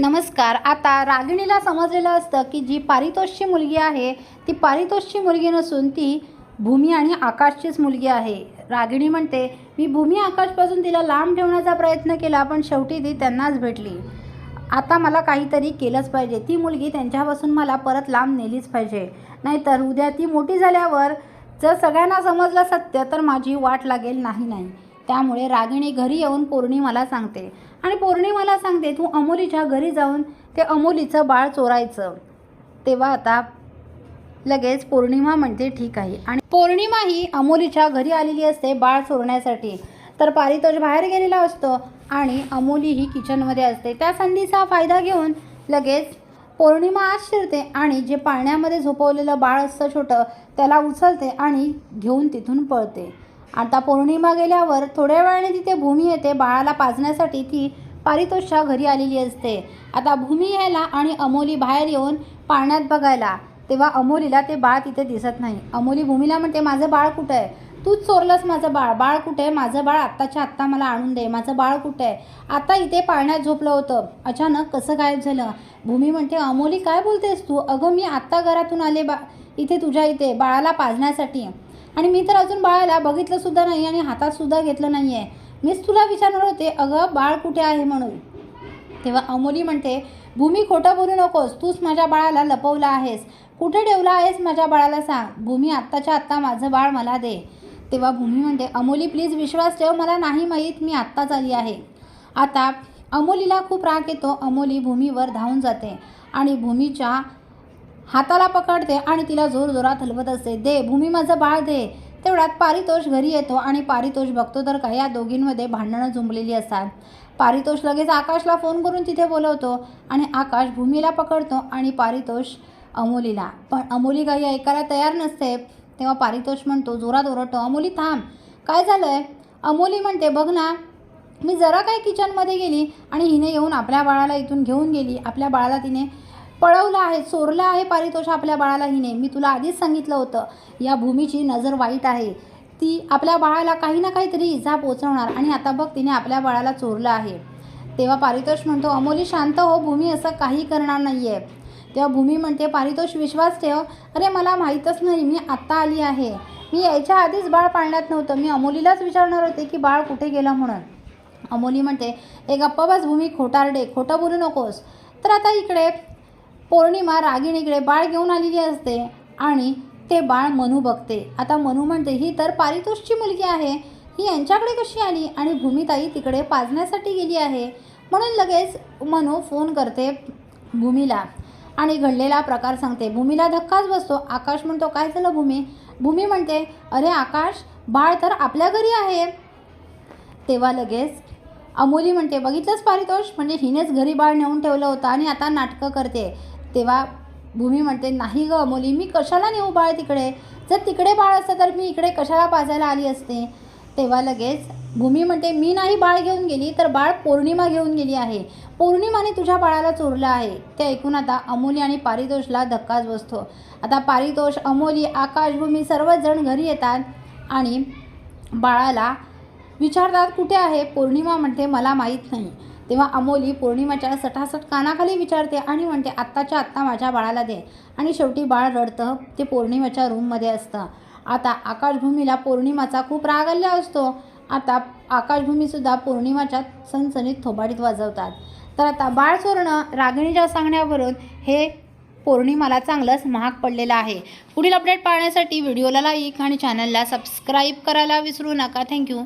नमस्कार. आता रागिणीला समजलेलं असतं की जी पारितोषची मुलगी आहे ती पारितोषची मुलगी नसून ती भूमी आणि आकाशचीच मुलगी आहे. रागिणी म्हणते मी भूमी आकाशपासून तिला लांब ठेवण्याचा प्रयत्न केला पण शेवटी ती त्यांनाच भेटली. आता मला काहीतरी केलंच पाहिजे. ती मुलगी त्यांच्यापासून मला परत लांब नेलीच पाहिजे. नाहीतर उद्या ती मोठी झाल्यावर जर सगळ्यांना समजलं सत्य तर माझी वाट लागेल नाही नाही. त्यामुळे रागिणी घरी येऊन पौर्णिमाला सांगते. आणि पौर्णिमाला सांगते तू अमोलीच्या घरी जाऊन ते अमोलीचं बाळ चोरायचं. तेव्हा आता लगेच पौर्णिमा म्हणते ठीक आहे. आणि पौर्णिमा ही अमोलीच्या घरी आलेली असते बाळ चोरण्यासाठी. तर पारितोष बाहेर गेलेला असतो आणि अमोली ही किचनमध्ये असते. त्या संधीचा फायदा घेऊन लगेच पौर्णिमा आज शिरते आणि जे पाळण्यामध्ये झोपवलेलं बाळ असतं छोटं त्याला उचलते आणि घेऊन तिथून पळते. आता पौर्णिमा गेल्यावर थोड्या वेळाने तिथे भूमी येते बाळाला पाजण्यासाठी ती पारितोषा घरी आलेली असते. आता भूमी यायला आणि अमोली बाहेर येऊन पाळण्यात बघायला तेव्हा अमोलीला ते बाळ तिथे दिसत नाही. अमोली भूमीला म्हणते माझं बाळ कुठं आहे? तूच चोरलंस माझं बाळ. बाळ कुठे आहे? माझं बाळ आत्ताच्या आत्ता मला आणून दे. माझं बाळ कुठे आहे? आता इथे पाळण्यात झोपलं होतं. अचानक कसं गायब झालं? भूमी म्हणते अमोली काय बोलतेस तू? अगं मी आत्ता घरातून आले बा इथे तुझ्या इथे बाळाला पाजण्यासाठी. आणि मी तर अजून बाळाला बघितलंसुद्धा नाही आणि हातातसुद्धा घेतलं नाही आहे मीच तुला विचारणार होते अगं बाळ कुठे आहे म्हणून? तेव्हा अमोली म्हणते भूमी खोटं बोलू नकोस तूच माझ्या बाळाला लपवलं आहेस. कुठे ठेवला आहेस माझ्या बाळाला सांग. भूमी आत्ताच्या आत्ता माझं बाळ मला दे. तेव्हा भूमी म्हणते अमोली प्लीज विश्वास ठेव मला नाही माहीत मी आत्ताच आली आहे. आता अमोलीला खूप राग येतो अमोली भूमीवर धावून जाते आणि भूमीच्या हाताला पकडते आणि तिला जोरजोरात हलवत असते. दे भूमी माझं बाळ दे. तेवढ्यात पारितोष घरी येतो आणि पारितोष बघतो तर का या दोघींमध्ये भांडणं जुंबलेली असतात. पारितोष लगेच आकाशला फोन करून तिथे बोलवतो आणि आकाश भूमीला पकडतो आणि पारितोष अमोलीला. पण अमोली काही ऐकायला तयार नसते. तेव्हा पारितोष म्हणतो जोरात ओरडतो. अमोली थांब. काय झालं आहे अमोली म्हणते बघ ना मी जरा काय किचनमध्ये गेली आणि हिने येऊन आपल्या बाळाला इथून घेऊन गेली. आपल्या बाळाला तिने पळवलं आहे चोरलं आहे पारितोष आपल्या बाळाला हिने मी तुला आधीच सांगितलं होतं या भूमीची नजर वाईट आहे. ती आपल्या बाळाला काही ना काहीतरी इजा पोचवणार आणि आता बघ तिने आपल्या बाळाला चोरलं आहे. तेव्हा पारितोष म्हणतो अमोली शांत हो भूमी असं काही करणार नाही आहे तेव्हा भूमी म्हणते पारितोष विश्वास ठेव. अरे मला माहीतच नाही मी आत्ता आली आहे. मी यायच्या आधीच बाळ पाळण्यात नव्हतं. मी अमोलीलाच विचारणार होते की बाळ कुठे गेलं म्हणून. अमोली म्हणते ए गप्पा बस भूमी खोटारडे खोटं बोलू नकोस. तर आता इकडे पौर्णिमा रागिणीकडे बाळ घेऊन आलेली असते आणि ते बाळ मनू बघते. आता मनू म्हणते ही तर पारितोषची मुलगी आहे. ही यांच्याकडे कशी आली? आणि भूमिताई तिकडे पाजण्यासाठी गेली आहे. म्हणून लगेच मनू फोन करते भूमीला आणि घडलेला प्रकार सांगते. भूमीला धक्काच बसतो. आकाश म्हणतो काय झालं भूमी? भूमी म्हणते अरे आकाश बाळ तर आपल्या घरी आहे. तेव्हा लगेच अमोली म्हणते बघितलंच पारितोष? म्हणजे हिनेच घरी बाळ नेऊन ठेवलं होतं आणि आता नाटकं करते. तेव्हा भूमी म्हणते नाही ग अमोली मी कशाला नेऊ बाळ तिकडे? जर तिकडे बाळ असतं तर मी इकडे कशाला पाजायला आली असते? तेव्हा लगेच भूमी म्हणते मी नाही बाळ घेऊन गेली तर बाळ पौर्णिमा घेऊन गेली आहे. पौर्णिमाने तुझ्या बाळाला चोरलं आहे. ते ऐकून आता अमोली आणि पारितोषला धक्काच बसतो. आता पारितोष अमोली आकाशभूमी सर्वच जण घरी येतात आणि बाळाला विचारतात कुठे आहे? पौर्णिमा म्हणते मला माहीत नाही. तेव्हा अमोली पौर्णिमाच्या सटासट कानाखाली विचारते आणि म्हणते आत्ताच्या आत्ता माझ्या बाळाला दे. आणि शेवटी बाळ रडतं ते पौर्णिमाच्या रूममध्ये असतं. आता आकाशभूमीला पौर्णिमाचा खूप राग आलेला असतो. आता आकाशभूमीसुद्धा पौर्णिमाच्या सणसणीत थोबाडीत वाजवतात. तर आता बाळ चोरणं रागिणीच्या सांगण्यावरून हे पौर्णिमाला चांगलंच महाग पडलेलं आहे. पुढील अपडेट पाहण्यासाठी व्हिडिओला लाईक आणि चॅनलला सबस्क्राईब करायला विसरू नका. थँक्यू.